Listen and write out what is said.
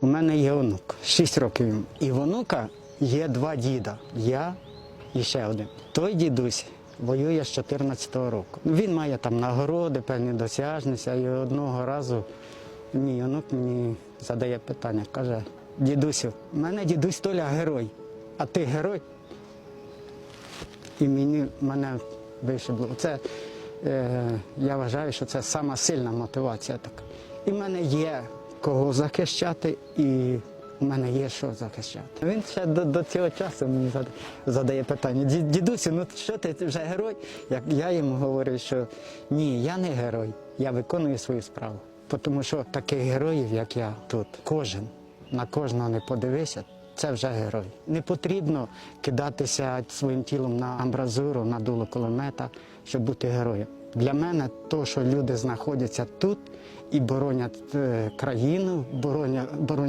У мене є онук, 6 років. І в онука є два діда. Я і ще один. Той дідусь воює з 14-го року. Він має там нагороди, певні досяжності, і одного разу мій онук мені задає питання, каже, дідусю, в мене дідусь Толя герой, а ти герой? І мені мене вишибло. Це е, я вважаю, що це сама сильна мотивація така. І в мене є кого захищати, і в мене є що захищати. Він ще до, до цього часу мені задає питання: «Ді- дідусю, ну що ти вже герой? Як я йому говорю, що ні, я не герой, я виконую свою справу. Тому що таких героїв, як я тут, кожен на кожного не подивися, це вже герой. Не потрібно кидатися своїм тілом на амбразуру, на дуло кулемета, щоб бути героєм. Для мене то, що люди знаходяться тут і боронять е, країну, боронять, боронять